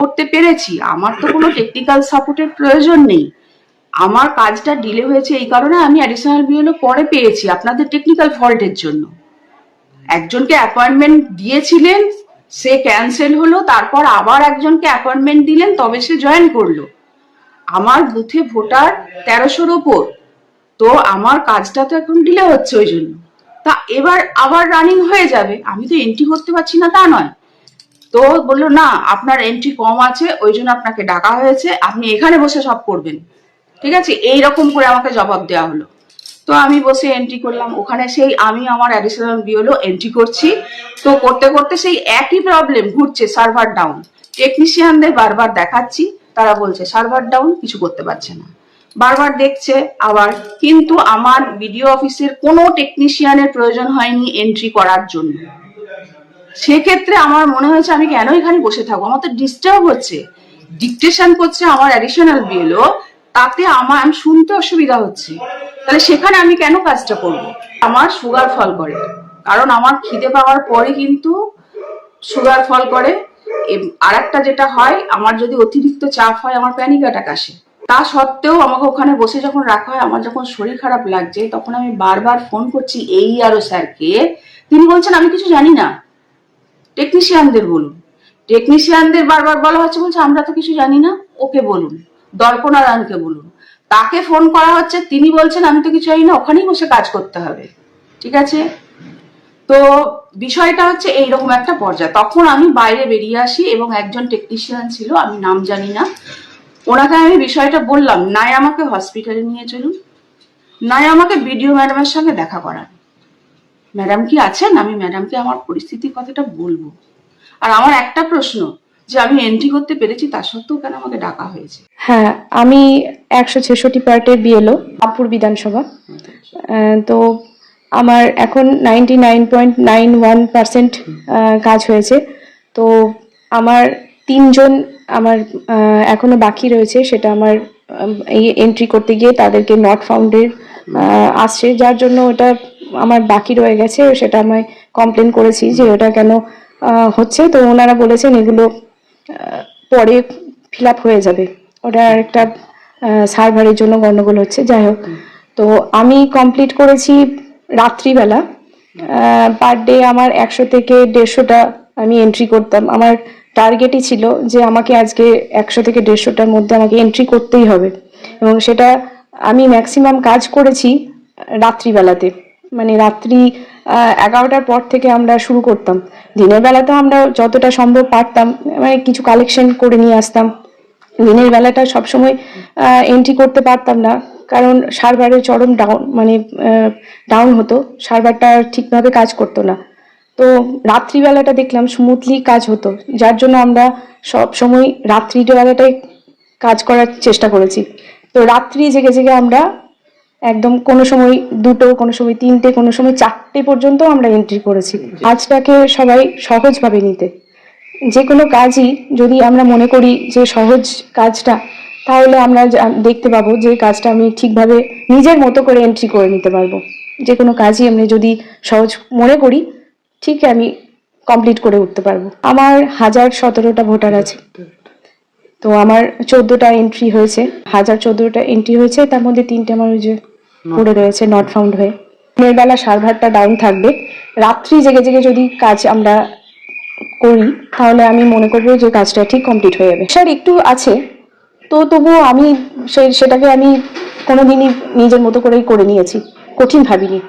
করতে পেরেছি। আমার তো কোনো টেকনিক্যাল সাপোর্টের প্রয়োজন নেই। আমার কাজটা ডিলে হয়েছে এই কারণে আমি অ্যাডিশনাল বিএলও পরে পেয়েছি আপনাদের টেকনিক্যাল ফল্টের জন্য। একজনকে অ্যাপয়েন্টমেন্ট দিয়েছিলেন, সে ক্যান্সেল হলো, তারপর আবার একজনকে অ্যাপয়েন্টমেন্ট দিলেন, তবে সে জয়েন করল। আমার বুথে ভোটার তেরোশোর ওপর। তো আমার কাজটা তো এখন ডিলে হচ্ছে ওই জন্য। তা এবার আবার রানিং হয়ে যাবে। আমি তো এন্ট্রি করতে পারছি না তা নয়। তো বলল, না, আপনার এন্ট্রি কম আছে, ওই জন্য আপনাকে ডাকা হয়েছে, আপনি এখানে বসে সব করবেন। ঠিক আছে? এই রকম করে আমাকে জবাব দেওয়া হলো। তো আমি বসে এন্ট্রি করলাম। ওখানে সেই আমি আমার অ্যাডিশনাল বিওলো এন্ট্রি করছি। তো করতে করতে সেই একই প্রবলেম ঘুরছে সার্ভার ডাউন টেকনিশিয়ানদের বারবার দেখাচ্ছি, তারা বলছে সার্ভার ডাউন কিছু করতে পারছে না। বারবার দেখছে আবার, কিন্তু আমার বিডিও অফিসের কোনো টেকনিশিয়ানের প্রয়োজন হয়নি এন্ট্রি করার জন্য। সেক্ষেত্রে আমার মনে হয়েছে আমি কেন এখানে বসে থাকব? আমার তো ডিস্টার্ব হচ্ছে। ডিকটেশন করছে আমার অ্যাডিশনাল বিএলও তাতে আমার আমি শুনতে অসুবিধা হচ্ছে। তাহলে সেখানে আমি কেন কাজটা করব? আমার সুগার ফল করে। কারণ আমার খিদে পাওয়ার পরে কিন্তু সুগার ফল করে। আর একটা যেটা হয়, আমার যদি অতিরিক্ত চাপ হয়, আমার প্যানিক অ্যাটাক আসে। তা সত্ত্বেও আমাকে ওখানে বসে যখন রাখা হয়, আমার যখন শরীর খারাপ লাগছে, তখন আমি বারবার ফোন করছি, এই আরও স্যারকে। তিনি বলছেন, আমি কিছু জানি না। টেকনিশিয়ানদের বলুন। টেকনিশিয়ানদের বারবার বলা হচ্ছে বলছে, আমরা তো কিছু জানি না, ওকে বলুন। দর্পনারায়ণকে বলুন। তাকে ফোন করা হচ্ছে, তিনি বলছেন, আমি তো কিছু জানি না, ওখানেই বসে কাজ করতে হবে। ঠিক আছে? তো বিষয়টা হচ্ছে এইরকম একটা পর্যায়ে। তখন আমি বাইরে বেরিয়ে আসি এবং একজন টেকনিশিয়ান ছিল, আমি নাম জানি না। ওনাকে আমি বিষয়টা বললাম নাই আমাকে হসপিটালে নিয়ে চলুন। নাই আমাকে বিডিও ম্যাডামের সঙ্গে দেখা করান। ম্যাডাম কি আছেন? আমি ম্যাডামকে আমার পরিস্থিতির কথাটা বলব। আর আমার একটা প্রশ্ন, যে আমি এন্ট্রি করতে পেরেছি, তা সত্ত্বেও কেন আমাকে ডাকা হয়েছে? হ্যাঁ আমি একশো ছেষট্টি পার্টের বিএলও আপুর বিধানসভা। তো আমার এখন ninety nine point nine one percent কাজ হয়েছে। তো আমার তিনজন আমার এখনও বাকি রয়েছে, সেটা আমার এই এন্ট্রি করতে গিয়ে তাদেরকে নট ফাউন্ডের আসছে। যার জন্য ওটা আমার বাকি রয়ে গেছে, সেটা আমি কমপ্লেন করেছি যে ওটা কেন হচ্ছে। তো ওনারা বলেছেন এগুলো পরে ফিল হয়ে যাবে। ওটা একটা সার্ভারের জন্য গণ্ডগোল হচ্ছে, যাই হোক। তো আমি কমপ্লিট করেছি রাত্রিবেলা। পার ডে আমার একশো থেকে দেড়শোটা আমি এন্ট্রি করতাম। আমার টার্গেটই ছিল যে আমাকে আজকে একশো থেকে দেড়শোটার মধ্যে আমাকে এন্ট্রি করতেই হবে। এবং সেটা আমি ম্যাক্সিমাম কাজ করেছি রাত্রিবেলাতে। মানে রাত্রি এগারোটার পর থেকে আমরা শুরু করতাম। দিনের বেলাতেও আমরা যতটা সম্ভব পারতাম মানে কিছু কালেকশন করে নিয়ে আসতাম। দিনের বেলাটা সবসময় এন্ট্রি করতে পারতাম না, কারণ সার্ভারের চরম ডাউন মানে ডাউন হতো। সার্ভারটা ঠিকভাবে কাজ করতো না। তো রাত্রিবেলাটা দেখলাম স্মুথলি কাজ হতো, যার জন্য আমরা সব সময় রাত্রিবেলাটাই কাজ করার চেষ্টা করেছি। তো রাত্রি জেগে জেগে আমরা একদম কোনো সময় দুটো, কোনো সময় তিনটে, কোনো সময় চারটে পর্যন্ত আমরা এন্ট্রি করেছি। কাজটাকে সবাই সহজভাবে নিতে। যে কোনো কাজই যদি আমরা মনে করি যে সহজ কাজটা, তাহলে আমরা দেখতে পাবো যে কাজটা আমি ঠিকভাবে নিজের মতো করে এন্ট্রি করে নিতে পারব। যে কোনো কাজই আমি যদি সহজ মনে করি ঠিক আমি কমপ্লিট করে উঠতে পারব। আমার হাজার সতেরোটা ভোটার আছে। তো আমার চোদ্দোটা এন্ট্রি হয়েছে হাজার চোদ্দোটা এন্ট্রি হয়েছে তার মধ্যে তিনটে আমার ওই যে পড়ে রয়েছে নট ফাউন্ড হয়ে। দিনের বেলা সার্ভারটা ডাউন থাকবে রাত্রি জেগে জেগে যদি কাজ আমরা করি তাহলে আমি মনে করব যে কাজটা ঠিক কমপ্লিট হয়ে যাবে। স্যার একটু আছে তো তবুও আমি সেই সেটাকে আমি কোনোদিনই নিজের মতো করেই করে নিয়েছি কঠিন ভাবিনি।